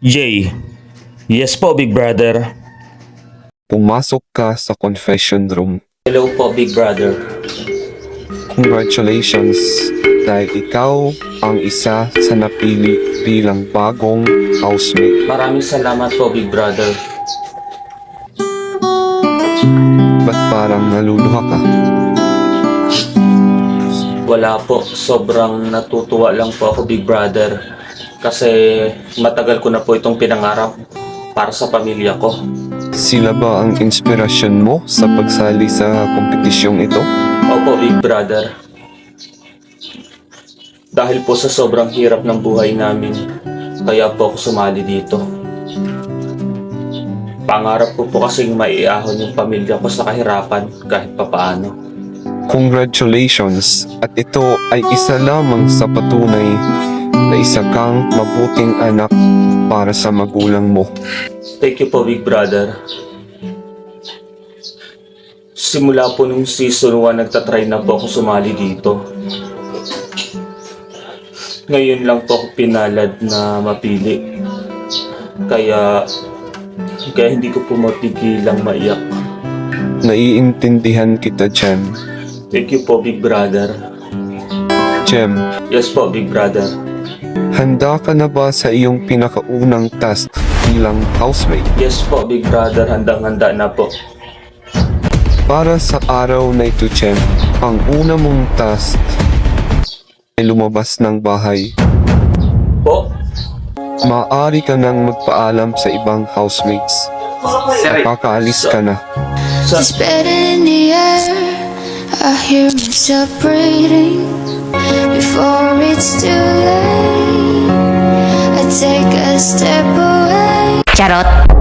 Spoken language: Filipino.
Jay. Yes po, Big Brother. Pumasok ka sa confession room. Hello po, Big Brother. Congratulations dahil ikaw ang isa sa napili bilang bagong housemate. Maraming salamat po, Big Brother. Ba't parang naluluha ka? Wala po, sobrang natutuwa lang po ako, Big Brother. Kasi matagal ko na po itong pinangarap para sa pamilya ko. Sila ba ang inspirasyon mo sa pagsali sa kompetisyong ito? Opo, Big Brother. Dahil po sa sobrang hirap ng buhay namin, kaya po ako sumali dito. Pangarap ko po kasing maiahon yung pamilya ko sa kahirapan kahit papaano. Congratulations at ito ay isa lamang sa patunay na isa kang mabuting anak para sa magulang mo. Thank you po, Big Brother. Simula po nung season 1, nagtatry na po ako sumali dito. Ngayon lang po ako pinalad na mapili. Kaya, kaya hindi ko po mapigilang maiyak. Naiintindihan kita, Jem. Thank you po, Big Brother. Jem, Yes po, Big Brother. Handa ka na ba sa iyong pinakaunang task bilang housemate? Yes po, Big Brother. Handang-handa na po. Para sa araw na ito, Jem, ang una mong task ay lumabas ng bahay. Po? Maaari ka nang magpaalam sa ibang housemates. Nakakaalis ka na. It's better in the air. I hear myself breathing before it's Charot!